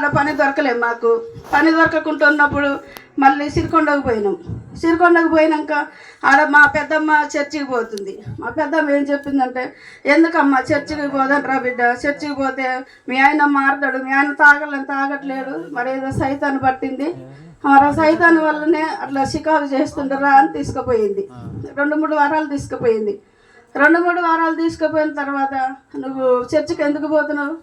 అలా పని దొరకలేదు మాకు. పని దొరకకుంటున్నప్పుడు మళ్ళీ సిరికొండకు పోయినాం. సిరికొండకు పోయినాక ఆడ మా పెద్దమ్మ చర్చికి పోతుంది. మా పెద్దమ్మ ఏం చెప్పిందంటే ఎందుకమ్మా చర్చికి పోదంట్రా బిడ్డ? చర్చికి పోతే మీ ఆయన మారతాడు. మీ ఆయన తాగలని తాగట్లేడు. మరి ఏదో సైతాన్ని పట్టింది. మరి ఆ సైతాన్ వల్లనే అట్లా షికారు చేస్తుండరా అని తీసుకుపోయింది. రెండు మూడు వారాలు తీసుకుపోయింది. రెండు మూడు వారాలు తీసుకుపోయిన తర్వాత నువ్వు చర్చికి ఎందుకు పోతున్నావు?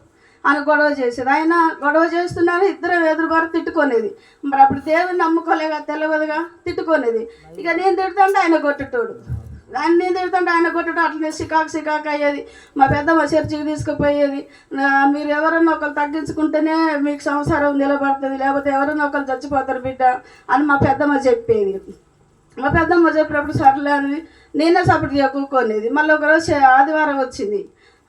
అని గొడవ చేసేది. ఆయన గొడవ చేస్తున్నారు ఇద్దరం ఎదురుగారు తిట్టుకునేది. మరి అప్పుడు దేవుని నమ్ముకోలేగా తెలియదుగా తిట్టుకునేది. ఇక నేను తిడుతుంటే ఆయన కొట్టేటోడు ఆయన నేను తిడుతుంటే ఆయన కొట్టడం అట్లనే సికాకు సికాకు అయ్యేది. మా పెద్దమ్మ చర్చికి తీసుకుపోయేది. మీరు ఎవరన్నా ఒకరు తగ్గించుకుంటేనే మీకు సంసారం నిలబడుతుంది లేకపోతే ఎవరన్నా ఒకరు చచ్చిపోతారు బిడ్డ అని మా పెద్దమ్మ చెప్పేది. మా పెద్దమ్మ చెప్పినప్పుడు సర్లే అని నేనే సపోర్ట్ కూకోనేది. మళ్ళీ ఒకరోజు ఆదివారం వచ్చింది.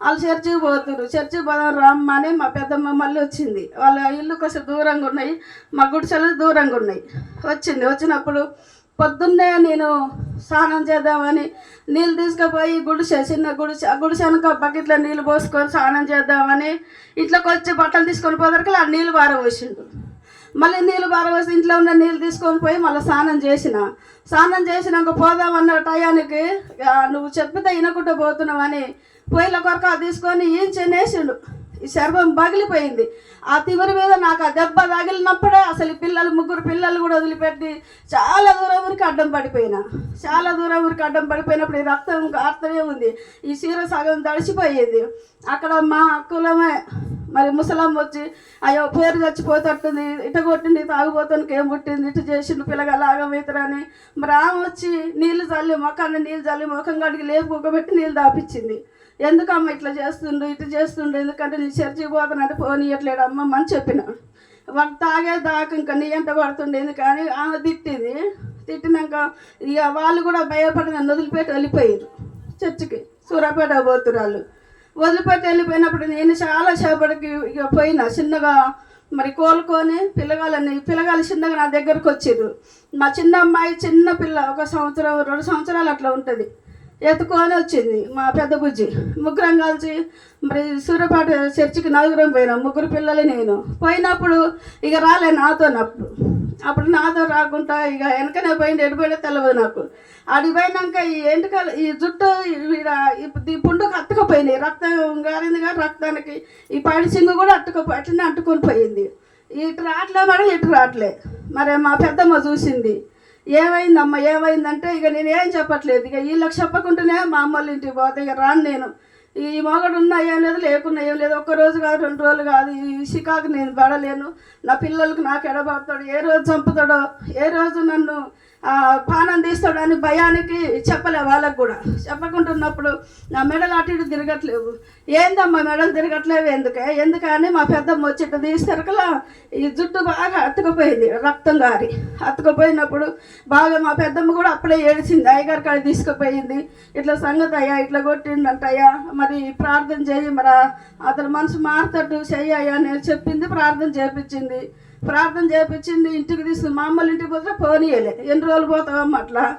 వాళ్ళు చర్చికి పోతున్నారు. చర్చికి పోదాం రామ్మ అని మా పెద్దమ్మ మళ్ళీ వచ్చింది. వాళ్ళ ఇల్లు కొంచెం దూరంగా ఉన్నాయి. మా గుడిసెలు దూరంగా ఉన్నాయి. వచ్చింది. వచ్చినప్పుడు పొద్దున్నే నేను స్నానం చేద్దామని నీళ్ళు తీసుకుపోయి గుడిసె చిన్న గుడిసె ఆ గుడిసె వెనక బకెట్లో నీళ్ళు పోసుకొని స్నానం చేద్దామని ఇంట్లోకి వచ్చి బట్టలు తీసుకొని పోదరికి ఆ నీళ్ళు పారబోసిండు మళ్ళీ నీళ్ళు పారబోసి ఇంట్లో ఉన్న నీళ్ళు తీసుకొని పోయి మళ్ళీ స్నానం చేసిన. స్నానం చేసినాక పోదామన్న టయానికి నువ్వు చెప్పితే వినకుండా పోతున్నావని పొయ్యిల కొరక తీసుకొని ఏం చెనేసిండు? ఈ శర్మం పగిలిపోయింది. ఆ తిమిరి మీద నాకు ఆ దెబ్బ తగిలినప్పుడే అసలు పిల్లలు ముగ్గురు పిల్లలు కూడా వదిలిపెట్టి చాలా దూరం ఊరికి అడ్డం పడిపోయినా. చాలా దూరం ఊరికి అడ్డం పడిపోయినప్పుడు ఈ రక్తం కారుతూనే ఉంది. ఈ చీర సగం తడిసిపోయేది అక్కడ మా కులమే మరి ముసలమ్మ వచ్చి అయ్యో పేరు చచ్చిపోతట్టుంది. ఇట కొట్టింది తాగుపోతానికి ఏం పుట్టింది? ఇటు చేసిండు పిల్లగలాగా మిత్రని. మరి ఆమె వచ్చి నీళ్ళు చల్లి మొఖాన్ని నీళ్ళు చల్లి ముఖం కడిగి లేపు పెట్టి నీళ్ళు దాపించింది ఎందుకమ్మ ఇట్లా చేస్తుండు ఇటు చేస్తుండు ఎందుకంటే నీ చర్చికి పోతానంటే పోనీయట్లేడు అమ్మ అని చెప్పిన. వాళ్ళు తాగే దాకా ఇంకా నీ ఎంత పడుతుండేది కానీ ఆమె తిట్టింది. తిట్టినాక ఇక వాళ్ళు కూడా భయపడి నన్ను వదిలిపెట్టి వెళ్ళిపోయారు చర్చికి. సూర్యాపేట పోతురు వదిలిపెట్టి వెళ్ళిపోయినప్పుడు నేను చాలా సేపటికి ఇక పోయినా చిన్నగా మరి కోలుకొని పిల్లగాలని పిల్లగాలు చిన్నగా నా దగ్గరకు వచ్చారు మా చిన్న అమ్మాయి చిన్న పిల్ల ఒక సంవత్సరం రెండు సంవత్సరాలు అట్లా ఉంటుంది. ఎత్తుకొని వచ్చింది మా పెద్ద బుజ్జి. ముగ్గురం కలిసి మరి సూర్యపాట చర్చికి నలుగురం పోయినాం. ముగ్గురు పిల్లలు నేను. పోయినప్పుడు ఇక రాలే నాతోనప్పుడు అప్పుడు నాతో రాకుండా ఇక వెనకనే పోయింది ఎడిపోయినా తెలవదు నాకు. అడిగి పోయినాక ఈ ఎంటుకలు ఈ జుట్టు ఈ పుండుకు అట్టుకుపోయినాయి రక్తం గారింది కానీ రక్తానికి ఈ పాడి సింగు కూడా అట్టుకుపో అట్లనే అట్టుకొని పోయింది. ఇటు రావట్లే మరి ఇటు రావట్లే. మరి మా పెద్దమ్మ చూసింది. ఏమైందమ్మ ఏమైందంటే ఇక నేను ఏం చెప్పట్లేదు. ఇక వీళ్ళకి చెప్పకుండానే మా అమ్మోళ్ళ ఇంటికి పోతే ఇక రాను నేను. ఈ మొగడు ఉన్నా ఏం లేదు లేకున్నా ఏం లేదు. ఒక్క రోజు కాదు రెండు రోజులు కాదు. ఈ షికాకు నేను పడలేను. నా పిల్లలకు నాకు ఎడబాపుతాడు. ఏ రోజు చంపుతాడో ఏ రోజు నన్ను పానం తీస్తాడు అని భయానికి చెప్పలే వాళ్ళకు కూడా. చెప్పకుంటున్నప్పుడు నా మెడలు అటు ఇటు తిరగట్లేవు. ఏందమ్మా మెడలు తిరగట్లేవు ఎందుకే? ఎందుకని మా పెద్దమ్మ వచ్చి ఇట్లా తీసేసరికలా ఈ జుట్టు బాగా అతుకుపోయింది రక్తం గారి. అతుకుపోయినప్పుడు బాగా మా పెద్దమ్మ కూడా అప్పుడే ఏడిచింది అయ్యగారి కాడ తీసుకుపోయింది. ఇట్లా సంగతి అయ్యా ఇట్లా కొట్టిండంటయ్యా. మరి ప్రార్థన చేయి మరి అతను అతని మనసు మారుతట్టు చెయ్యయ్యా నేను చెప్పింది ప్రార్థన చేపించింది. ప్రార్థన చేపించింది ఇంటికి తీసుకుని మా అమ్మలు ఇంటికి పోతే పోనీయలే. ఎన్ని రోజులు పోతావమ్మ అట్లా?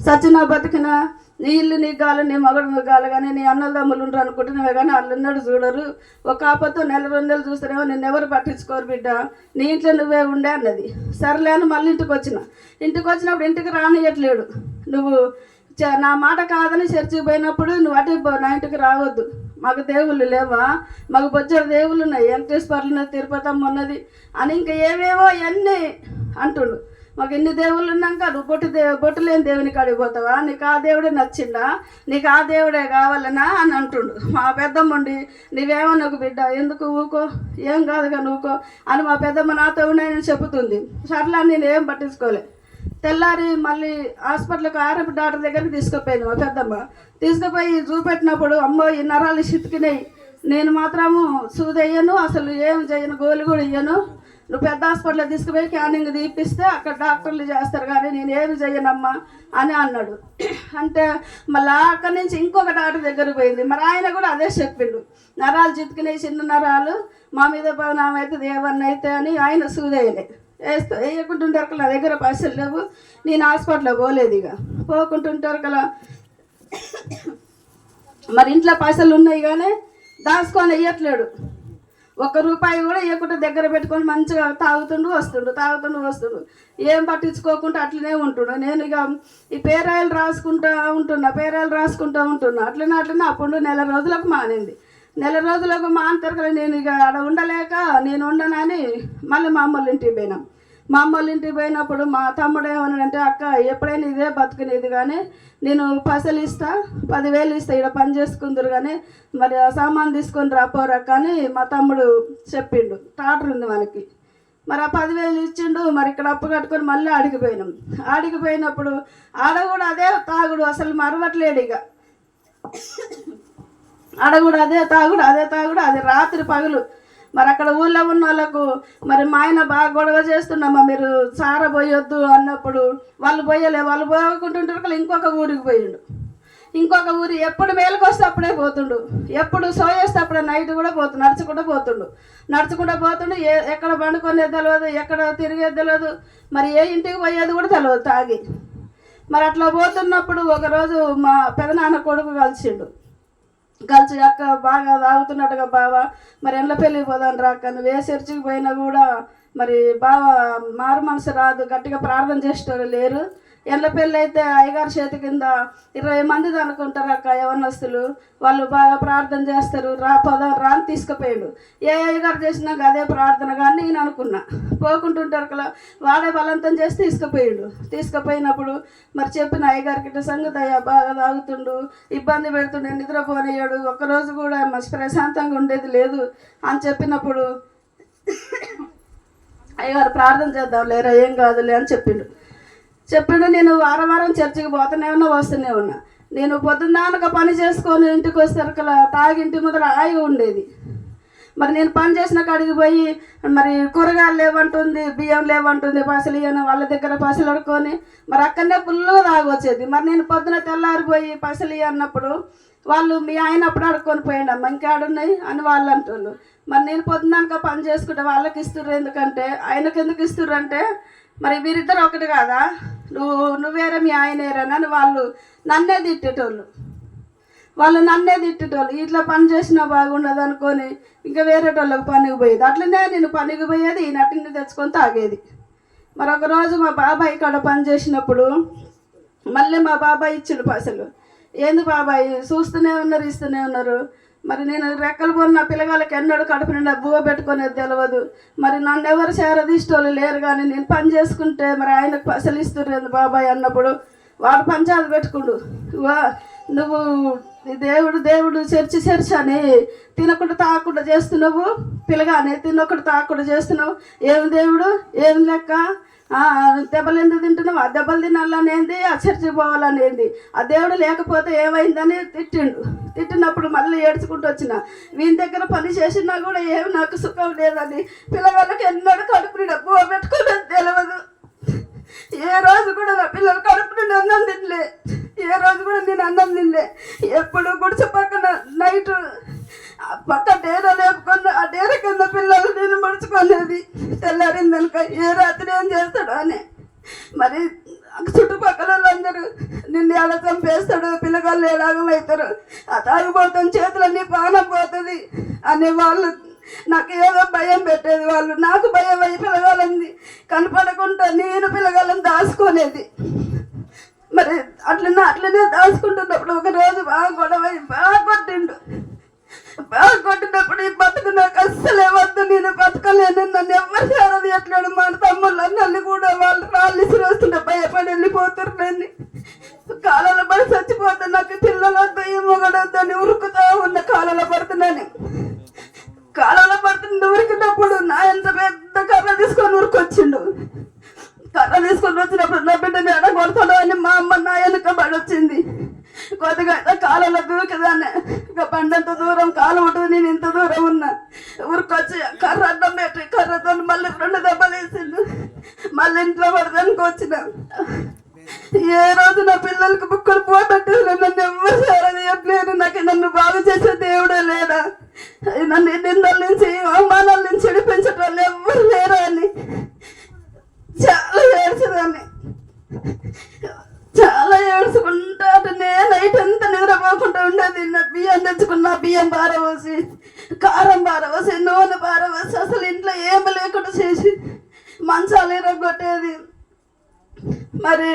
సచిన బతికిన నీ ఇల్లు నీకు కావాలి నీ మగడు నీకు కానీ నీ అన్నల తమ్ములు ఉండరు అనుకుంటున్నావే కానీ వాళ్ళు ఉన్నాడు చూడరు. ఒక ఆపతో నెల రెండు నెలలు చూస్తారేమో నిన్ను ఎవరు పట్టించుకోరు బిడ్డ. నీ ఇంట్లో నువ్వే ఉండే అన్నది. సర్లే అని మళ్ళీ ఇంటికి వచ్చిన. ఇంటికి వచ్చినప్పుడు ఇంటికి రానియట్లేడు. నువ్వు చ- నా మాట కాదని చర్చికి పోయినప్పుడు నువ్వు అటు నా ఇంటికి రావద్దు. మాకు దేవుళ్ళు లేవా? మాకు బొచ్చర దేవుళ్ళు ఉన్నాయి. వెంకటేశ్వర్లు ఉన్నది తిరుపతమ్మ ఉన్నది అని ఇంకా ఏవేవో అన్నీ అంటుండు. మాకు ఎన్ని దేవుళ్ళు ఉన్నాక నువ్వు బొట్టు దే బొట్టు లేని దేవుని కాడికి పోతావా? నీకు ఆ దేవుడే నచ్చిందా? నీకు ఆ దేవుడే కావాలనా అని అంటుండు. మా పెద్దమ్మండి నాకు బిడ్డ? ఎందుకు ఊకో? ఏం కాదుగా నువ్వుకో? అని మా పెద్దమ్మ నాతో ఉన్నాయని చెబుతుంది. సర్లా నేను ఏం పట్టించుకోలే. తెల్లారి మళ్ళీ హాస్పిటల్కి ఆర్ఎఫ్ డాక్టర్ దగ్గరికి తీసుకుపోయింది మా పెద్దమ్మ తీసుకుపోయి చూపెట్టినప్పుడు అమ్మో ఈ నరాలు చితికినాయి. నేను మాత్రము సూదయ్యను అసలు ఏం చేయను గోలి కూడా ఇయ్యను. నువ్వు పెద్ద హాస్పిటల్ తీసుకుపోయి క్యానింగ్ తీపిస్తే అక్కడ డాక్టర్లు చేస్తారు కానీ నేను ఏమి చేయనమ్మా అని అన్నాడు. అంటే మళ్ళీ అక్కడి నుంచి ఇంకొక డాక్టర్ దగ్గరకు పోయింది. మరి ఆయన కూడా అదే చెప్పిండు. నరాలు చితికినాయి చిన్న నరాలు. మా మీద పవనామం అయితే ఏమన్నా అయితే అని ఆయన సూదయ్యలే వేస్తా వేయకుంటుంటారు కదా నా దగ్గర పైసలు లేవు నేను హాస్పిటల్లో పోలేదు ఇక. పోకుంటుంటారు కదా. మరి ఇంట్లో పైసలు ఉన్నాయి కానీ దాచుకొని వేయట్లేడు. ఒక్క రూపాయి కూడా ఇవ్వకుండా దగ్గర పెట్టుకొని మంచిగా తాగుతుండు వస్తుండు తాగుతుండు వస్తుండు. ఏం పట్టించుకోకుండా అట్లనే ఉంటుండు. నేను ఇక ఈ పేరాయలు రాసుకుంటా ఉంటున్నా పేరాయలు రాసుకుంటా ఉంటున్నా. అట్లనే అట్లనే అప్పుడు నెల రోజులకు మానింది. నెల రోజులకు మా అంతర్గలు నేను ఇక ఆడ ఉండలేక నేను ఉండనని మళ్ళీ మా అమ్మోళ్ళ ఇంటికి పోయినాం. మా అమ్మోళ్ళ ఇంటికి పోయినప్పుడు మా తమ్ముడు ఏమన్నాడంటే అక్క ఎప్పుడైనా ఇదే బతుకునేది కానీ నేను పైసలు ఇస్తా పదివేలు ఇస్తా ఇక్కడ పని చేసుకుందరు కానీ మరి సామాన్ తీసుకొని రాపోరా కానీ మా తమ్ముడు చెప్పిండు. టాటర్ ఉంది మనకి మరి ఆ పదివేలు ఇచ్చిండు మరి ఇక్కడ అప్పు కట్టుకొని మళ్ళీ ఆడికిపోయినాం ఆడికిపోయినప్పుడు ఆడ కూడా అదే తాగుడు అసలు మరవట్లేడు ఇక. ఆడ కూడా అదే తాగుడు అదే తాగుడు అది రాత్రి పగులు. మరి అక్కడ ఊళ్ళో ఉన్న వాళ్ళకు మరి మా ఆయన బాగా గొడవ చేస్తున్నామా మీరు సార పోయొద్దు అన్నప్పుడు. వాళ్ళు పోయలే వాళ్ళు పోకుంటుంటారు కదా ఇంకొక ఊరికి పోయిండు. ఇంకొక ఊరి ఎప్పుడు మేలుకొస్తే అప్పుడే పోతుండు. ఎప్పుడు సోయేస్తే అప్పుడే నైట్ కూడా పోతుండు నడుచుకుంటూ పోతుండు. నడుచుకుంటూ పోతుండు ఏ ఎక్కడ పండుకునేది తెలియదు ఎక్కడ తిరిగేది తెలియదు మరి ఏ ఇంటికి పోయేది కూడా తెలియదు తాగి. మరి అట్లా పోతున్నప్పుడు ఒకరోజు మా పెదనాన్న కొడుకు కలిసిండు. కలిసి అక్క బాగా తాగుతున్నట్టుగా బావ. మరి ఎండ్ల పెళ్ళికి పోదాం రాక అక్క. నువ్వు ఏ చర్చికి పోయినా కూడా మరి బావ మారు మనసు రాదు. గట్టిగా ప్రార్థన చేసేటోళ్ళు లేరు. ఎండ్ల పెళ్ళి అయితే అయ్యగారి చేతి కింద ఇరవై మంది అనుకుంటారు అక్క యవనస్తులు. వాళ్ళు బాగా ప్రార్థన చేస్తారు. రా పద రా అని తీసుకుపోయాడు. ఏ అయ్యగారు చేసినాక అదే ప్రార్థన. కానీ నేను అనుకున్నా. పోకుంటుంటారు కదా వాడే బలవంతం చేసి తీసుకుపోయాడు. తీసుకుపోయినప్పుడు మరి చెప్పిన అయ్యగారికి సంగతి అయ్యా బాగా తాగుతుండు ఇబ్బంది పెడుతుండే నిద్రపోనయ్యాడు. ఒక్కరోజు కూడా మంచి ప్రశాంతంగా ఉండేది లేదు అని చెప్పినప్పుడు అయ్యగారు ప్రార్థన చేద్దాం లేరా ఏం కాదులే అని చెప్పిండు. చెప్పిండు నేను వారం వారం చర్చికి పోతూనే ఉన్నా వస్తూనే ఉన్నా నేను పొద్దున్నానక పని చేసుకొని ఇంటికి వచ్చేసరికి తాగి ఇంటి ముందర హాయిగా ఉండేది. మరి నేను పని చేసిన కాడికి పోయి మరి కూరగాయలు లేవంటుంది బియ్యం లేవంటుంది పసలు ఇవ్వను వాళ్ళ దగ్గర పసలు అడుకొని మరి అక్కడనే ఫుల్గా తాగొచ్చేది. మరి నేను పొద్దున తెల్లారిపోయి పసలు ఇవ్వన్నప్పుడు వాళ్ళు మీ ఆయన అప్పుడు అడుక్కొని పోయండి అమ్మ ఇంకాడున్నాయి అని వాళ్ళు అంటున్నారు మరి నేను పొద్దున్నాక పని చేసుకుంటే వాళ్ళకి ఇస్తుర్రు ఎందుకంటే ఆయనకి ఎందుకు ఇస్తుర్రు అంటే మరి వీరిద్దరు ఒకటి కాదా? నువ్వు నువ్వేరే మీ ఆయనేరని వాళ్ళు నన్నే తిట్టేటోళ్ళు. వాళ్ళు నన్నే తిట్టేటోళ్ళు. ఇట్లా పని చేసినా బాగుండదు అనుకొని ఇంకా వేరేటోళ్ళకి పనికి పోయేది. అట్లనే నేను పనికి పోయేది ఈ నటిని తెచ్చుకొని తాగేది. మరి ఒకరోజు మా బాబాయ్ కాడ పని చేసినప్పుడు మళ్ళీ మా బాబాయ్ ఇచ్చిండు పైసలు. ఏంది బాబాయ్? చూస్తూనే ఉన్నారు ఇస్తూనే ఉన్నారు. మరి నేను రెక్కలు కొన్న పిల్లగాళ్ళకి ఎన్నడూ కడుపు నిండా బువ్వ పెట్టుకునేది తెలియదు మరి నన్ను ఎవరు చేరదీసేటోళ్ళు లేరు కానీ నేను పని చేసుకుంటే మరి ఆయనకు పైసలు ఇస్తుర్రేంది బాబాయ్ అన్నప్పుడు. వాడు పంచాలు పెట్టుకుండు. వా నువ్వు ఈ దేవుడు దేవుడు చర్చి చర్చి అని తినకుండా తాకుండా చేస్తున్నావు. పిల్లగానే తినకుండా తాకుండా చేస్తున్నావు. ఏమి దేవుడు? ఏమి లెక్క? దెబ్బలు ఎందుకు తింటున్నావు? ఆ దెబ్బలు తినాలనేది ఆ చర్చి పోవాలనేది ఆ దేవుడు లేకపోతే ఏమైందని తిట్టిండు. తిట్టినప్పుడు మళ్ళీ ఏడ్చుకుంటూ వచ్చిన. వీని దగ్గర పని చేసినా కూడా ఏమి నాకు సుఖం లేదని పిల్లవాళ్ళకి ఎన్నడూ కడుపు డబ్బు పెట్టుకోలేదు తెలియదు ఏ రోజు కూడా నా పిల్లలు కడుపు నుండి అన్నం తినలే. ఏ రోజు కూడా నేను అన్నం తినలే. ఎప్పుడు గుడిసె పక్కన నైట్ పక్క డేరా లేపుకున్న ఆ డేరా కింద పిల్లలు నేను మడుచుకోలేదు తెల్లారిందనుక ఏ రాత్రి ఏం చేస్తాడు అని. మరి చుట్టుపక్కల వాళ్ళందరూ నిన్ను ఎలా చంపేస్తాడు పిల్లగాళ్ళు ఎలాగం అవుతారు ఆ తాగిపోతాం చేతులన్నీ పానం పోతుంది అనే వాళ్ళు నాకు ఏదో భయం పెట్టేది వాళ్ళు. నాకు భయం అయ్యి పిలగాలని కనపడకుండా నేను పిలగాలని దాచుకునేది. మరి అట్లనే అట్లనే దాచుకుంటున్నప్పుడు ఒక రోజు బాగా గొడవ బాగా కొట్టిండు. బాగా కొట్టినప్పుడు ఈ బతుకు నాకు అస్సలే వద్దు నేను బతకలేను. నన్ను ఎవరు చేరదు ఎట్లాడు మా తమ్ముళ్ళు అన్నల్ని కూడా వాళ్ళు రాళ్ళు ఇసిరేస్తుంటే భయపడి వెళ్ళిపోతారు నన్ను కాలంలో పడి చచ్చిపోతే నాకు పిల్లలు వద్దు ఈ మొగడొద్దు అని ఉరుకుతా ఉన్న కాలంలో పడుతున్నాను కాలంలో పడుతుంది ఉరికినప్పుడు నా ఎంత పెద్ద కర్ర తీసుకొని ఉరికొచ్చిండు కర్ర తీసుకొని వచ్చినప్పుడు నా బిడ్డని ఎడ కొడతాడు అని మా అమ్మ నా వెనుక పడి వచ్చింది కొద్దిగా అయితే కాలంలో దూకిదాన్ని. ఇక పండంత దూరం కాలం ఉంటుంది నేను ఇంత దూరం ఉన్నా. ఊరికొచ్చి కర్ర అడ్డం పెట్టి కర్రతో మళ్ళీ రెండు దెబ్బలు వేసిండు మళ్ళీ ఇంట్లో పడదానికి వచ్చిన. ఏ రోజు నా పిల్లలకు బుక్కులు పోటట్టు నన్ను ఎవరు చేరదీయట్లేదు నాకు నన్ను బాగు చేసే దేవుడే లేడా? నన్ను నిందల నుంచి అవమానాల నుంచి విడిపించడం వాళ్ళు ఎవ్వరు లేరా అని? చాలా ఏడ్చదాన్ని. చాలా ఏడ్చుకుంటా అటనే నైట్ అంతా నిద్రపోకుండా ఉండేది? నా బియ్యం తెచ్చుకున్నా బియ్యం పారబోసి కారం పారబోసి నూనె బాగోవొచ్చి అసలు ఇంట్లో ఏమి లేకుండా చేసి మంచాలు ఎరగొట్టేది మరి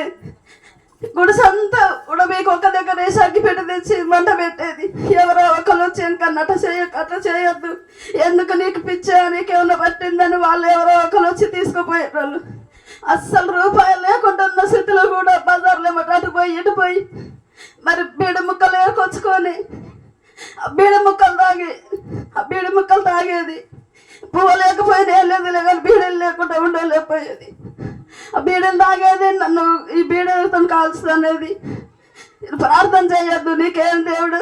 గుడిసంతా కూడా మీకు ఒక దగ్గర వేసాకి పెట్టి తెచ్చి మంట పెట్టేది. ఎవరో ఒకరు వచ్చి ఇంకా అట్ట చేయక అట్లా చేయొద్దు. ఎందుకు నీకు పిచ్చా? నీకేమన్నా పట్టిందని వాళ్ళు ఎవరో ఒకరు వచ్చి తీసుకుపోయేవాళ్ళు అస్సలు రూపాయలు లేకుండా ఉన్న స్థితిలో కూడా బజార్లో ఏమో అటు పోయి ఇటు పోయి మరి బీడ ముక్కలు ఏర్కొచ్చుకొని ఆ బీడ ముక్కలు తాగి ఆ బీడ ముక్కలు తాగేది. పువ్వు లేకపోయినా లేదు కానీ బీడలు లేకుండా ఉండలేకపోయేది. ఆ బీడలు తాగేది నన్ను ఈ బీడలతో కాల్స్తుంది అనేది. ప్రార్థన చేయొద్దు నీకేం దేవుడు?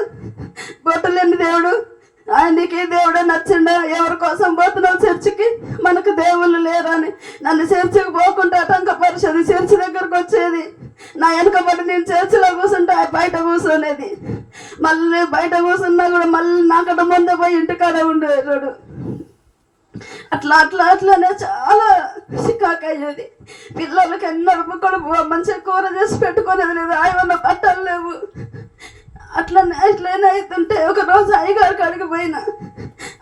బొట్టలేని దేవుడు. ఆయన నీకు ఈ దేవుడే నచ్చిండా. ఎవరి కోసం పోతున్నావు చర్చికి? మనకు దేవుళ్ళు లేరని. నన్ను చర్చికి పోకుండా అటంక పరిచేది చర్చి దగ్గరకు వచ్చేది. నా వెనకబడి నేను చర్చిలో కూర్చుంటే బయట కూర్చునేది మళ్ళీ బయట కూర్చున్నా కూడా మళ్ళీ నాకట ముందే పోయి ఇంటికాడ ఉండేవాడు. అట్లా అట్లా అట్లానే చాలా సిక్కాక్ పిల్లలకి ఎన్నో కడుపు మంచిగా కూర చేసి పెట్టుకునేది లేదు. ఆయమన్న బట్టలు లేవు. అట్లనే అట్లనే అవుతుంటే ఒక రోజు అయ్యగారికి అడిగి పోయినా.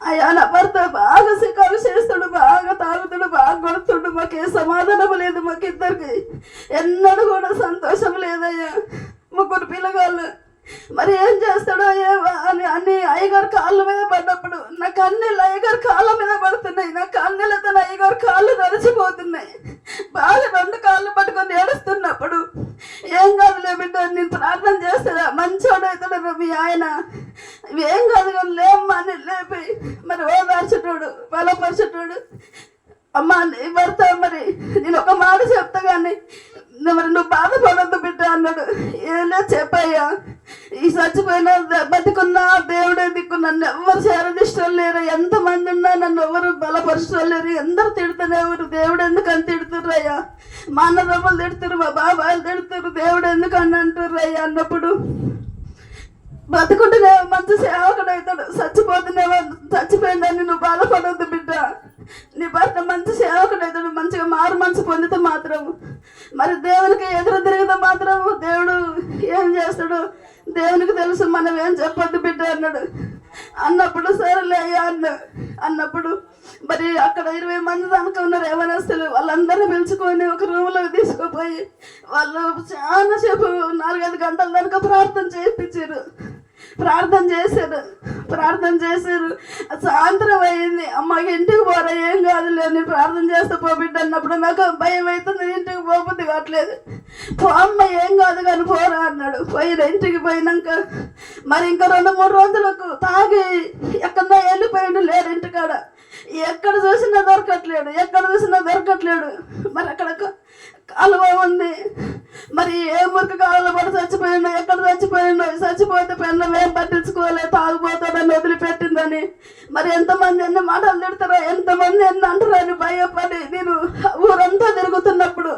అయ్యా నా భర్త బాగా సికాలు చేస్తుడు బాగా తాగుతుడు బాగా కొడుతుడు. మాకు సమాధానం లేదు మాకు ఇద్దరికి ఎన్నడూ కూడా సంతోషం లేదయ్యా. ముగ్గురు పిల్లగాళ్ళు మరి ఏం చేస్తాడో ఏమో అని అన్ని అయ్యగారు కాళ్ళ మీద పడ్డప్పుడు నా కన్నీళ్ళు అయ్యగారు కాళ్ళ మీద పడుతున్నాయి నా కన్నీళ్ళతో నా అయ్యగారు కాళ్ళు తడిచిపోతున్నాయి బాగా రెండు కాళ్ళు పట్టుకొని ఏడుస్తున్నప్పుడు ఏం కాదులే బిడ్డ నేను ప్రార్థన చేస్తాడా మంచోడు అవుతాడు మీ ఆయన. ఏం కాదు కానీ లేమ్మా అని లేపి మరి ఓదార్చుటోడు బలపరచుటోడు అమ్మా నీ భర్త మరి నేను ఒక మాట చెప్తా కానీ మరి నువ్వు బాధపడద్దు బిడ్డ అన్నాడు. ఏలే చెప్పయ్యా. ఈ చచ్చిపోయిన బతికున్నా దేవుడే దిక్కు నన్ను ఎవరు చేరదిష్టం లేరు. ఎంతమంది ఉన్నా నన్ను ఎవరు బలపరచడం లేరు. ఎందరు తిడుతున్నారు దేవుడు ఎందుకు అని తిడుతుర్రయ్యా? మా అన్నదమ్ములు తిడుతురు మా బాబాయిలు తిడుతురు దేవుడు ఎందుకని అంటుర్రయ్యా అన్నప్పుడు? బతుకుంటేనే మంచి సేవకుడు అవుతాడు చచ్చిపోతేనేమో చచ్చిపోయిందని నువ్వు బాధపడద్దు బిడ్డ. నీ భర్త మంచి సేవకుడు అవుతాడు మంచిగా మారు మనసు పొందితే మాత్రం. మరి దేవునికి ఎదురు తిరిగితే మాత్రం దేవుడు ఏం చేస్తాడు? దేవునికి తెలుసు మనం ఏం చెప్పొద్దు బిడ్డ అన్నాడు. అన్నప్పుడు సరేలే అయ్యా అన్న. అన్నప్పుడు మరి అక్కడ ఇరవై మంది దానికి ఉన్నారు యవనస్తులు. వాళ్ళందరినీ పిలుచుకొని ఒక రూమ్లో తీసుకుపోయి వాళ్ళు చాలా సేపు నాలుగైదు గంటల దాకా ప్రార్థన చేయించారు. ప్రార్థన చేశారు. ప్రార్థన చేశారు. సాయంత్రం అయింది. అమ్మకి ఇంటికి పోరా ఏం కాదులే నేను ప్రార్థన చేస్తే పోబిడ్డ అన్నప్పుడు నాకు భయం అవుతుంది. ఇంటికి పోబుద్ది కావట్లేదు. పో అమ్మ ఏం కాదు కానీ పోరా అన్నాడు. పోయిన ఇంటికి పోయినాక మరి ఇంకా రెండు మూడు రోజులకు తాగి ఎక్కడో వెళ్ళిపోయాడు లేరు ఇంటికాడ. ఎక్కడ చూసినా దొరకట్లేడు ఎక్కడ చూసినా దొరకట్లేడు. మరి అక్కడ కాలువ ఉంది. మరి ఏ మురికి కాలువ పడి చచ్చిపోయిండో ఎక్కడ చచ్చిపోయిండో చచ్చిపోతే పెన్నం ఏం పట్టించుకోలే తాగుపోతాడని వదిలిపెట్టిందని. మరి ఎంతమంది ఎన్ని మాటలు తిడతారో ఎంతమంది ఎన్ని అంటారని భయపడి నేను ఊరంతా తిరుగుతున్నప్పుడు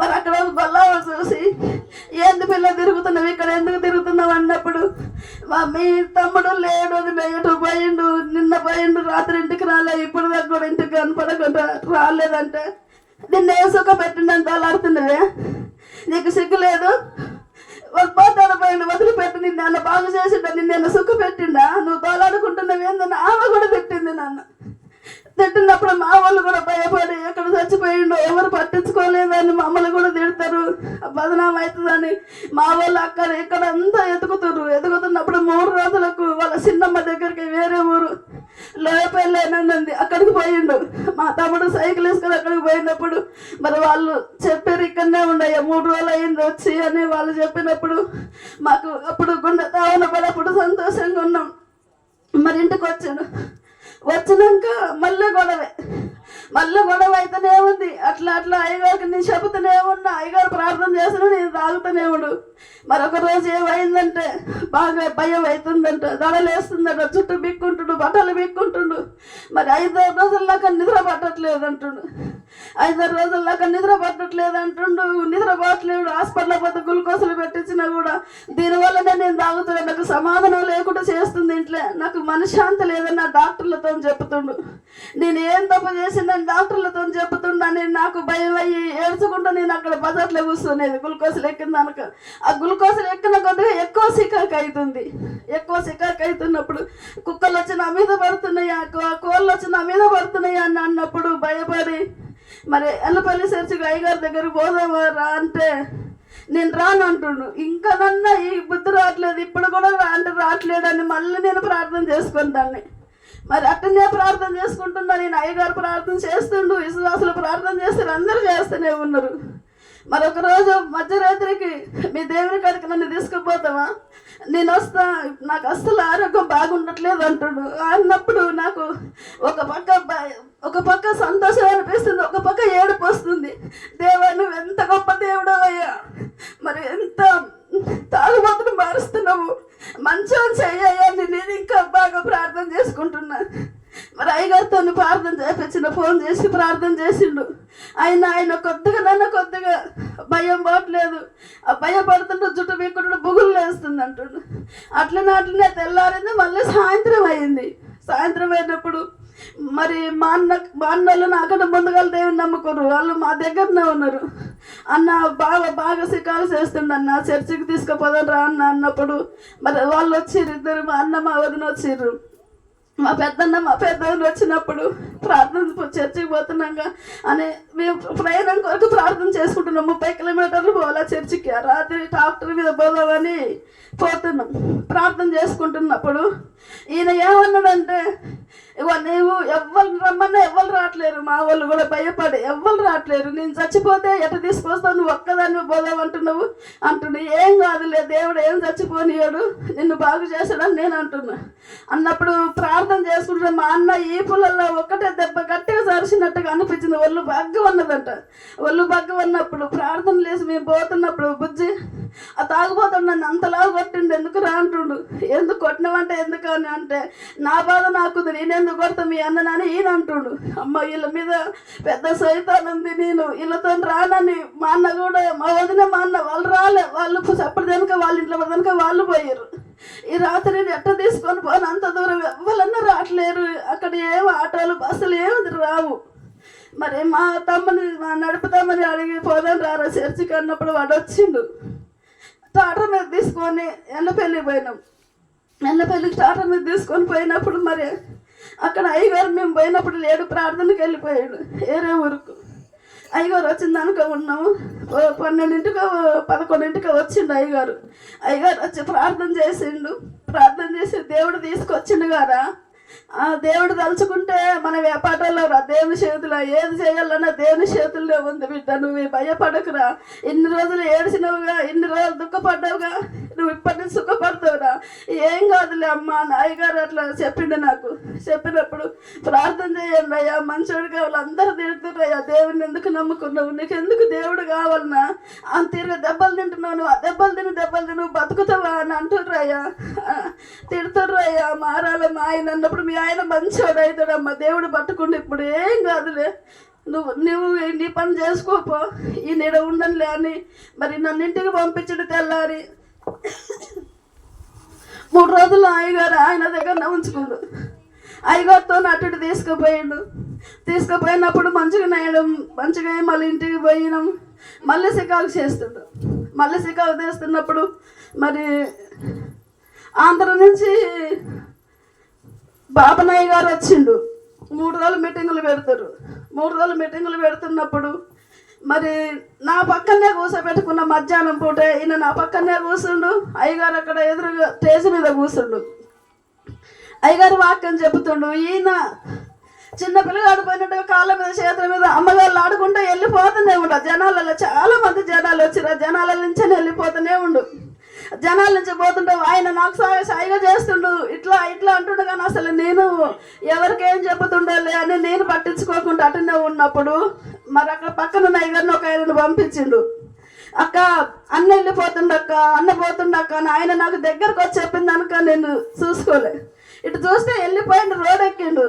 మరి అక్కడ బల్లా చూసి ఏంది పిల్ల తిరుగుతున్నావు? ఇక్కడ ఎందుకు తిరుగుతున్నావు? అన్నప్పుడు మా మీ తమ్ముడు లేడు అది ఎటు పోయిండు నిన్న పోయిండు రాత్రి ఇంటికి రాలే ఇప్పుడు దాకా ఇంటికి కనపడకుండా రాలేదంటే నిన్న ఏసుక సుఖ పెట్టిండని తలాడుతున్నవే నీకు సిగ్గు లేదు. వాళ్ళు వదిలిపెట్టి నిన్ను నన్ను బాగు చేసిండ నిన్ను నేను సుఖ పెట్టిండా? నువ్వు తోలాడుకుంటున్నావు ఏందని ఆమె కూడా తిట్టింది నన్ను. తిట్టినప్పుడు మా వాళ్ళు కూడా భయపడి ఎక్కడ చచ్చిపోయిండో ఎవరు పట్టించుకోలేదని మమ్మల్ని కూడా తిడతారు. బదనాం అవుతుందని మా వాళ్ళు అక్కడ ఇక్కడ అంతా ఎతుకుతారు ఎతుకుతున్నప్పుడు మూడు రోజులకు వాళ్ళ చిన్నమ్మ దగ్గరికి వేరే ఊరు లోయపల్లేనంది అక్కడికి పోయిండు. మా తమ్ముడు సైకిల్ వేసుకొని అక్కడికి పోయినప్పుడు మరి వాళ్ళు చెప్పారు ఇక్కడనే ఉండయ్యా మూడు రోజులు అయింది వచ్చి అని వాళ్ళు చెప్పినప్పుడు మాకు అప్పుడు గుండె తావన పడప్పుడు సంతోషంగా ఉన్నాం. మరి ఇంటికి వచ్చాడు వచ్చినాక మళ్ళీ గొడవే. మళ్ళీ గొడవ అయితేనే ఉంది. అట్లా అట్లా అయ్యగారికి నేను చెబుతూనే ఉన్నా. అయ్యగారు ప్రార్థన చేస్తున్నా నేను తాగుతూనే ఉండు. మరొక రోజు ఏమైందంటే బాగా భయం అవుతుందంట. దడలేస్తుందట చుట్టూ బిక్కుంటుండు బట్టలు బిక్కుంటుండు. మరి ఐదో రోజుల నిద్ర పట్టట్లేదు అంటుండు ఐదారు రోజుల్లాగా నిద్ర పట్టట్లేదు అంటుండు నిద్ర పట్టలేడు హాస్పిటల్ పోతే గ్లూకోజులు పెట్టించినా కూడా దీనివల్లనే నేను తాగుతున్నాను నాకు సమాధానం లేకుండా చేస్తుంది ఇంట్లో. నాకు మనశ్శాంతి లేదన్న డాక్టర్లతో చెప్తుండు. నేను ఏం తప్పు చేసిందని డాక్టర్లతో చెప్తుండని నాకు భయం అయ్యి ఏడ్చుకుంటా నేను అక్కడ బజార్లో కూర్చునేది. గ్లూకోజులు ఎక్కిందనుక ఆ గ్లూకోజ్లు ఎక్కిన కొద్దిగా ఎక్కువ సికాకు అవుతుంది. ఎక్కువ సికాకు అవుతున్నప్పుడు కుక్కలు వచ్చి నా మీద పడుతున్నాయి? ఆ కోళ్ళు వచ్చి నా మీద పడుతున్నాయా అని అన్నప్పుడు భయపడి మరి ఎల్లపల్లి చర్చికి అయ్యగారి దగ్గర పోదామా రా అంటే నేను రాను అంటుండు. ఇంకా నన్న ఈ బుద్ధి రావట్లేదు ఇప్పుడు కూడా రా అంటే రావట్లేదు అని మళ్ళీ నేను ప్రార్థన చేసుకుంటాను మరి అట్టనే ప్రార్థన చేసుకుంటున్నా నేను అయ్యగారు ప్రార్థన చేస్తుండు విశ్వాసులు ప్రార్థన చేస్తారు అందరూ చేస్తూనే ఉన్నారు. మరి ఒక రోజు మధ్యరాత్రికి మీ దేవుని కాడికి నన్ను తీసుకుపోతావా? నేను వస్తా నాకు అస్సలు ఆరోగ్యం బాగుండట్లేదు అంటుడు. అన్నప్పుడు నాకు ఒక పక్క భయ- ఒక పక్క సంతోషం అనిపిస్తుంది ఒక పక్క ఏడుపు వస్తుంది దేవా నువ్వు ఎంత గొప్ప దేవుడు అయ్యా మరి ఎంత తాగుబోతును మారుస్తున్నావు మంచిగా చెయ్యని నేను ఇంకా బాగా ప్రార్థన చేసుకుంటున్నా మరి అయ్యగారితో ప్రార్థన చేపించిన ఫోన్ చేసి ప్రార్థన చేసిండు. ఆయన ఆయన కొద్దిగా నన్ను కొద్దిగా భయం పోవట్లేదు. ఆ భయపడుతుంటే జుట్టు పీక్కుడు బుగులు వేస్తుంది అంటుండు. అట్లనే అట్లనే తెల్లారింది మళ్ళీ సాయంత్రం అయింది. సాయంత్రం అయినప్పుడు మరి మా అన్న మా అన్నలు నాకన్నా ముందుగా దేవుని నమ్ముకోరు వాళ్ళు మా దగ్గరనే ఉన్నారు. అన్న బాగా బాగా సికాలు చేస్తుండ అన్న. చర్చికి తీసుకుపోదాం రా అన్న అన్నప్పుడు మరి వాళ్ళు వచ్చిర్రు ఇద్దరు మా అన్న మా వదిన వచ్చిర్రు. మా పెద్దన్న మా పెద్దన్న వచ్చినప్పుడు ప్రార్థన చర్చికి పోతున్నాగా. అని మేము ప్రయాణం కొరకు ప్రార్థన చేసుకుంటున్నాం. ముప్పై కిలోమీటర్లు పోవాలా చర్చికి. రాత్రి ట్రాక్టర్ మీద పోదామని పోతున్నాం. ప్రార్థన చేసుకుంటున్నప్పుడు ఈయన ఏమన్నాడంటే ఇగో నీవు ఎవ్వరు రమ్మన్నా ఎవ్వరు రావట్లేరు. మా వాళ్ళు కూడా భయపడి ఎవ్వరు రావట్లేరు. నేను చచ్చిపోతే ఎట తీసుకొస్తావు? నువ్వు ఒక్కదాన్ని పోదావు అంటున్నావు. అంటుండు ఏం కాదులే దేవుడు ఏం చచ్చిపోనియాడు నిన్ను బాగు చేశాడని నేను అంటున్నా. అన్నప్పుడు ప్రార్థన చేసుకుంటే మా అన్న ఈ పుల్లల్లో ఒక్కటే దెబ్బ గట్టిగా సరిచినట్టుగా అనిపించింది. ఒళ్ళు బగ్గ ఉన్నదంట. ఒళ్ళు బగ్గ ఉన్నప్పుడు ప్రార్థన లేసి మేము పోతున్నప్పుడు బుజ్జి ఆ తాగుపోతాడు నన్ను అంతలా కొట్టిండు ఎందుకు రా అంటుండు? ఎందుకు కొట్టినవంటే ఎందుకు అని అంటే నా బాధ నాకుంది నేనే ఎందుకు కొడతా మీ అన్ననని ఈయన అంటుండు. అమ్మ వీళ్ళ మీద పెద్ద సైతానుంది నేను. వీళ్ళతో రానని మా అన్న కూడా మా వదిన మా అన్న వాళ్ళు రాలే. వాళ్ళు అప్పటి వెనుక వాళ్ళ ఇంట్లో వెనుక వాళ్ళు పోయారు ఈ రాత్రి నేను ఎట్ట తీసుకొని పోను? అంత దూరం ఎవరన్నా రావట్లేరు. అక్కడ ఏం ఆటోలు బస్సులు ఏమి రావు. మరి మా తమ్ముని నడుపుతామని అడిగి పోదాం రారా? చర్చికి అన్నప్పుడు వాడు వచ్చిండు. టాటర్ మీద తీసుకొని ఎన్నపల్లి పోయినాం. ఎండపల్లికి టాటర్ మీద తీసుకొని పోయినప్పుడు మరి అక్కడ అయ్యగారు మేము పోయినప్పుడు లేడు ప్రార్థనకి వెళ్ళిపోయాడు. వేరే ఊరుకు. అయ్యగారు వచ్చింది అనుకో ఉన్నాము. పన్నెండింటికి పదకొండింటికి వచ్చిండు అయ్యగారు. అయ్యగారు వచ్చి ప్రార్థన చేసిండు. ప్రార్థన చేసి దేవుడు తీసుకొచ్చిండు గారా. ఆ దేవుడు తలుచుకుంటే మన వ్యాపారాల్లో రా దేవుని చేతిలో ఏది చేయాలన్నా దేవుని చేతుల్లో ఉంది బిడ్డ. నువ్వు భయపడకురా. ఇన్ని రోజులు ఏడిచినవుగా ఇన్ని రోజులు దుఃఖపడ్డావుగా. నువ్వు ఇప్పటి నుంచి ఏం కాదులే అమ్మా నాయగారు అట్లా చెప్పిండు నాకు. చెప్పినప్పుడు ప్రార్థన చేయండి అయ్యా మంచోడు కావాలి అందరు తిడుతున్నాయ్యా దేవుని ఎందుకు నమ్ముకున్నావు? నీకు ఎందుకు దేవుడు కావాలన్నా? అంత తిరిగి దెబ్బలు తింటున్నావు నువ్వు ఆ దెబ్బలు తిని దెబ్బలు తిని నువ్వు బతుకుతావా? అని అంటుర్రయ్యా తిడుతుర్రయ్యా మారాలి మా ఆయన అన్నప్పుడు మీ ఆయన మంచోడు అవుతాడమ్మా దేవుడు పట్టుకుంటే ఇప్పుడు ఏం కాదులే. నువ్వు నువ్వు నీ పని చేసుకోపో. ఈ నీడ ఉండనులే అని మరి నన్ను ఇంటికి పంపించడు తెల్లారి. మూడు రోజులు అయ్యగారు ఆయన దగ్గర ఉంచుకుండు. అయ్యగారితో అటు తీసుకుపోయిండు. తీసుకుపోయినప్పుడు మంచిగా నేయడం మంచిగా మళ్ళీ ఇంటికి పోయినాం. మళ్ళీ సికాలు చేస్తుండు. మళ్ళీ సికాలు తీస్తున్నప్పుడు మరి ఆంధ్ర నుంచి బాబనాయ్య గారు వచ్చిండు. మూడు రోజులు మీటింగులు పెడతారు మూడు రోజులు మీటింగులు పెడుతున్నప్పుడు మరి నా పక్కనే కూర్చోబెట్టుకున్న మధ్యాహ్నం పూట ఈయన నా పక్కనే కూర్చుండు అయ్యగారు అక్కడ ఎదురుగా స్టేజ్ మీద కూర్చుండు అయ్యగారు వాక్యం చెబుతుండు ఈయన చిన్న పిల్లగాడు పోయినట్టుగా కాళ్ళ మీద చేతుల మీద అమ్మగారు ఆడుకుంటూ వెళ్ళిపోతూనే ఉండు. జనాలలో చాలా మంది జనాలు వచ్చిరు జనాల నుంచే వెళ్ళిపోతూనే ఉండు. జనాల నుంచి పోతుంటే ఆయన నాకు సాయి సాయిగా చేస్తుండు ఇట్లా ఇట్లా అంటుండు కానీ అసలు నేను ఎవరికేం చెబుతుండాలి అని నేను పట్టించుకోకుండా అటునే ఉన్నప్పుడు మరి అక్కడ పక్కన నైగర్ని ఒక ఆయనను పంపించిండు. అక్క అన్న వెళ్ళిపోతుండక్క అన్న పోతుండక్క అని ఆయన నాకు దగ్గరకు వచ్చి చెప్పిందనుక నేను చూసుకోలే. ఇటు చూస్తే వెళ్ళిపోయిండు రోడ్ ఎక్కిండు.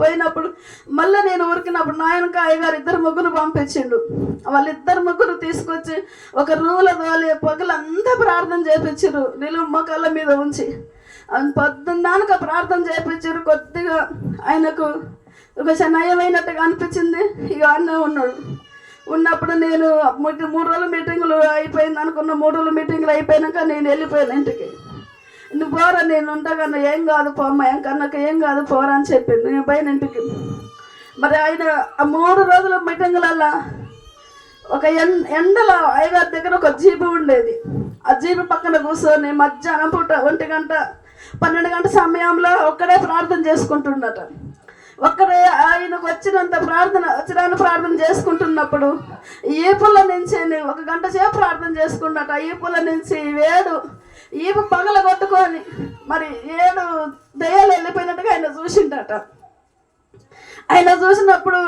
పోయినప్పుడు మళ్ళీ నేను ఉరికినప్పుడు నాయనక అయ్యగారు ఇద్దరు ముగ్గురు పంపించిండు. వాళ్ళిద్దరు ముగ్గురు తీసుకొచ్చి ఒక రూల దోలి పగలంతా ప్రార్థన చేపించారు నిలువు మొక్కల మీద ఉంచి. ఆయన పొద్దున్నాక ప్రార్థన చేపించారు కొద్దిగా ఆయనకు ఒక నయమైనట్టుగా అనిపించింది. ఇక అన్న ఉన్నాడు. ఉన్నప్పుడు నేను మూడు రోజుల రోజులు మీటింగులు అయిపోయింది అనుకున్న మూడు రోజులు మీటింగ్లు అయిపోయినాక నేను వెళ్ళిపోయాను ఇంటికి. నువ్వు పోరా నేను ఉండగానే ఏం కాదు పోమ్మ ఏం కన్నాక ఏం కాదు పోరా అని చెప్పింది. నేను పైన ఇంటికి మరి ఆయన ఆ మూడు రోజుల మీటింగులల్లా ఒక ఎం ఎండలో అయ్యగారి దగ్గర ఒక జీబు ఉండేది. ఆ జీబు పక్కన కూర్చొని మధ్యాహ్నం పూట ఒంటి గంట పన్నెండు గంట సమయంలో ఒక్కడే ప్రార్థన చేసుకుంటున్నట ఒక్కడే ఆయనకు వచ్చినంత ప్రార్థన వచ్చినాను ప్రార్థన చేసుకుంటున్నప్పుడు ఈ పుల్ల నుంచి ఒక గంట సేపు ప్రార్థన చేసుకున్నట పుల్ల నుంచి వేడు ఈపు పగల కొట్టుకొని మరి ఏడు దయ్యాలు వెళ్ళిపోయినట్టుగా ఆయన చూసిండట. ఆయన చూసినప్పుడు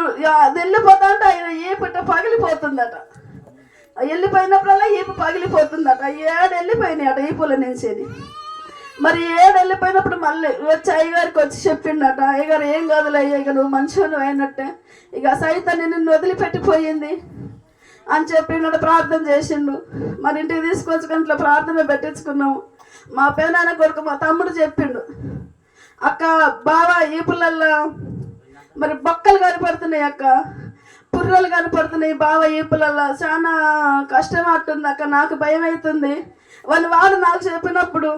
అది వెళ్ళిపోతా అంటే ఆయన ఈపిట పగిలిపోతుందట. వెళ్ళిపోయినప్పుడల్లా ఈపు పగిలిపోతుందట. ఏడు వెళ్ళిపోయినాయట ఈపుల నుంచి మరి ఏడు వెళ్ళిపోయినప్పుడు మళ్ళీ వచ్చి అయ్యగారికి వచ్చి చెప్పిండట అయ్యగారు ఏం కాదులే అయ్య ఇక నువ్వు మంచిగా అయినట్టే. ఇక సైతాన్ని నిన్ను వదిలిపెట్టిపోయింది. అని చెప్పి నన్ను ప్రార్థన చేసిండు. మరి ఇంటికి తీసుకొచ్చి ఇంట్లో ప్రార్థన పెట్టించుకున్నాము మా పేనాన్న కొడుకు మా తమ్ముడు చెప్పిండు. అక్క బావ ఈ పుల్లల్లో మరి బొక్కలు కనపడుతున్నాయి అక్క. పుర్రలు కనపడుతున్నాయి బావ ఈ పుల్లల్లో. చాలా కష్టం అట్టుంది అక్క నాకు భయం అవుతుంది వాళ్ళు వాడు నాకు చెప్పినప్పుడు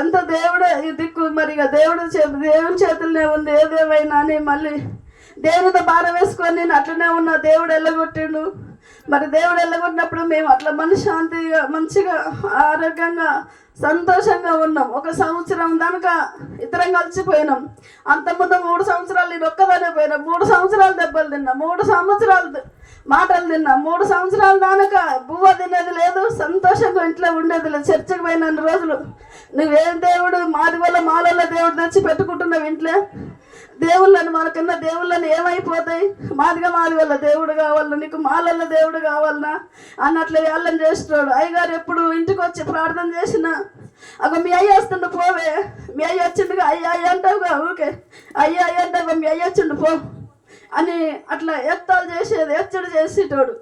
ఎంత దేవుడే ఈ దిక్కు మరి ఇక దేవుడు చే దేవుని చేతుల్లోనే ఉంది ఏదేమైనా అని మళ్ళీ దేవునితో భారం వేసుకొని నేను అట్లనే ఉన్నా దేవుడు వెళ్ళగొట్టిండు మరి దేవుడు వెళ్ళగొట్టినప్పుడు మేము అట్లా మనశ్శాంతిగా మంచిగా ఆరోగ్యంగా సంతోషంగా ఉన్నాం. ఒక సంవత్సరం దానిక ఇతరం కలిసిపోయినాం. అంతకుముందు మూడు సంవత్సరాలు నేను ఒక్కదానే పోయినా. మూడు సంవత్సరాలు దెబ్బలు తిన్నా. మూడు సంవత్సరాలు మాటలు తిన్నా. మూడు సంవత్సరాలు దానక బువ్వ తినేది లేదు సంతోషంగా ఇంట్లో ఉండేది లేదు. చర్చకు పోయిన రోజులు. నువ్వేం దేవుడు మాది వల్ల మాలలో దేవుడు తెచ్చి పెట్టుకుంటున్నావు ఇంట్లో? దేవుళ్ళని మనకన్నా దేవుళ్ళని ఏమైపోతాయి? మాదిగా మాది వల్ల దేవుడు కావాలన్నా నీకు మాలల్ల దేవుడు కావాలన్నా అన్నట్లు వేళ్ళని చేస్తున్నాడు. అయ్యగారు ఎప్పుడు ఇంటికి వచ్చి ప్రార్థన చేసిన అగ మీ అయ్య వస్తుండు పోవే. మీ అయ్య వచ్చిండుగా అయ్యా అయ్య అంటావుగా? ఓకే అయ్యా అయ్య అంటావుగా? మీ అయ్య వచ్చిండు పో అని అట్లా ఎత్తాలు చేసేది ఎచ్చడు చేసేటోడు.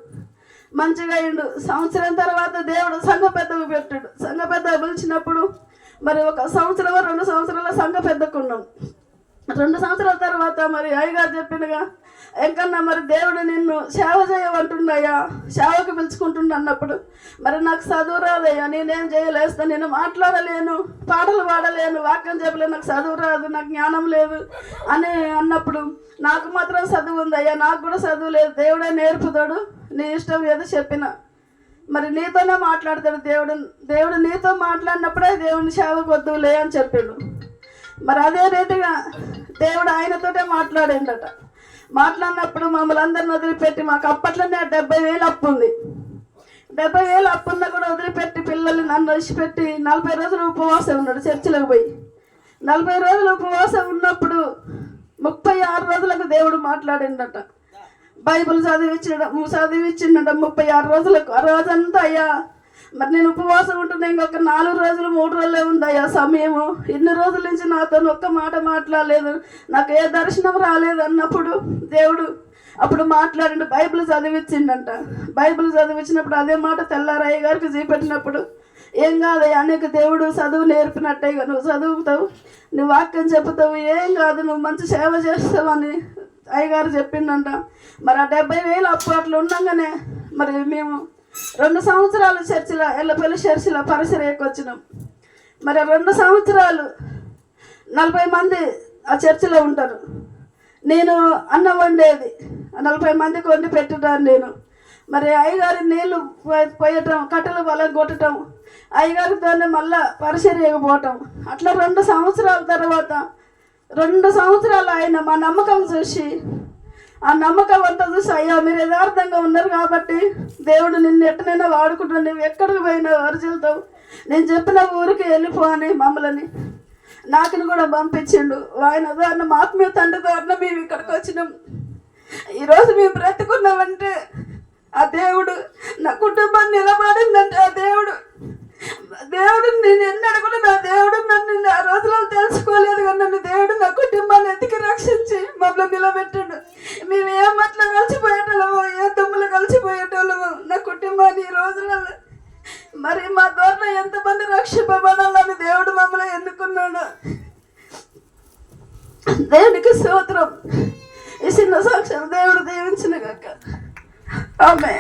మంచిగా అయిండు. సంవత్సరం తర్వాత దేవుడు సంఘ పెద్దకు పెట్టాడు. సంఘ పెద్ద పిలిచినప్పుడు మరి ఒక సంవత్సరం రెండు సంవత్సరాల సంఘ పెద్దకున్నాం రెండు సంవత్సరాల తర్వాత మరి అయ్యగారు చెప్పినగా ఎంకన్నా మరి దేవుడు నిన్ను సేవ చేయమంటుండయ్యా సేవకు పిలుచుకుంటుండ అన్నప్పుడు మరి నాకు చదువు రాదయ్యా నేనేం చేయలేస్తా నేను మాట్లాడలేను పాటలు పాడలేను వాక్యం చెప్పలేను నాకు చదువు రాదు నాకు జ్ఞానం లేదు అని అన్నప్పుడు నాకు మాత్రం చదువు ఉందయ్యా నాకు కూడా చదువు లేదు దేవుడే నేర్పుతాడు నీ ఇష్టం ఏదో చెప్పిన. మరి నీతోనే మాట్లాడతాడు దేవుడు దేవుడు నీతో మాట్లాడినప్పుడే దేవుని సేవకు వద్దులే అని చెప్పాడు. మరి అదే రీతిగా దేవుడు ఆయనతోటే మాట్లాడిండట. మాట్లాడినప్పుడు మమ్మల్ని అందరిని వదిలిపెట్టి మాకు అప్పట్లోనే డెబ్బై వేలు అప్పు ఉంది. డెబ్బై వేలు అప్పున్న కూడా వదిలిపెట్టి పిల్లల్ని నన్ను వదిలిపెట్టి నలభై రోజులు ఉపవాసం ఉన్నాడు చర్చిలకు పోయి. నలభై రోజులు ఉపవాసం ఉన్నప్పుడు ముప్పై ఆరు రోజులకు దేవుడు మాట్లాడిండట. బైబిల్ చదివించడం చదివించిండట ముప్పై ఆరు రోజులకు. ఆ రోజంతా అయ్యా మరి నేను ఉపవాసం ఉంటున్నా ఇంకొక నాలుగు రోజులు మూడు రోజులే ఉంది సమయము. ఇన్ని రోజుల నుంచి నాతో ఒక్క మాట మాట్లాడలేదు. నాకు ఏ దర్శనం రాలేదు అన్నప్పుడు దేవుడు అప్పుడు మాట్లాడిండు బైబిల్ చదివించిండంట బైబిల్ చదివించినప్పుడు అదే మాట తెల్లారాయ్య గారికి చూపెట్టినప్పుడు ఏం కాదయ్యా నీకు దేవుడు చదువు నేర్పినట్టే నువ్వు చదువుతావు నువ్వు వాక్యం చెబుతావు ఏం కాదు నువ్వు మంచి సేవ చేస్తావని అయ్యగారు చెప్పిండంట. మరి ఆ డెబ్బై వేలు అప్పు అట్లా ఉండగానే మరి మేము రెండు సంవత్సరాలు చర్చిలో ఎల్లపల్లి చర్చిలో పరిసరేకి వచ్చినాం. మరి రెండు సంవత్సరాలు నలభై మంది ఆ చర్చిలో ఉంటారు. నేను అన్నం వండేది. నలభై మందికి వండి పెట్టడాను నేను. మరి అయ్యగారి నీళ్ళు పోయటం కట్టెలు బలం కొట్టడం అయ్యగారితోనే మళ్ళా పరిచర్యకపోవటం అట్లా రెండు సంవత్సరాల తర్వాత రెండు సంవత్సరాలు ఆయన మా నమ్మకం చూసి ఆ నమ్మకం అంతా చూసి అయ్యా మీరు యథార్థంగా ఉన్నారు కాబట్టి దేవుడు నిన్ను ఎట్టనైనా వాడుకుంటాను నువ్వు ఎక్కడికి పోయినా అరుచులతావు నేను చెప్పిన ఊరికి వెళ్ళిపో అని మమ్మల్ని నాకును కూడా పంపించిండు. ఆయన ఉదాహరణ మా ఆత్మీయ తండ్రి ద్వారా మేము ఇక్కడికి వచ్చినాం. ఈరోజు మేము బ్రతుకున్నామంటే ఆ దేవుడు నా కుటుంబం నిలబడిందంటే ఆ దేవుడు దేవుడు నేను ఎన్ని అడుగులు నా దేవుడు నన్ను ఆ రోజులో తెలుసుకోలేదు కానీ నన్ను దేవుడు నా కుటుంబాన్ని ఎత్తికి రక్షించి మమ్మల్ని నిలబెట్టాడు. మేము ఏ మట్లో కలిసిపోయేటోళ్ళము ఏ తమ్ములు కలిసిపోయేటోళ్ళము నా కుటుంబాన్ని ఈ రోజులలో మరి మా ద్వారా ఎంతమంది రక్షిపబడాలని దేవుడు మమ్మల్ని ఎన్నుకున్నాడు. దేవునికి సూత్రం ఈ చిన్న సాక్ష్యం దేవుడు దీవించిన కాక ఆమె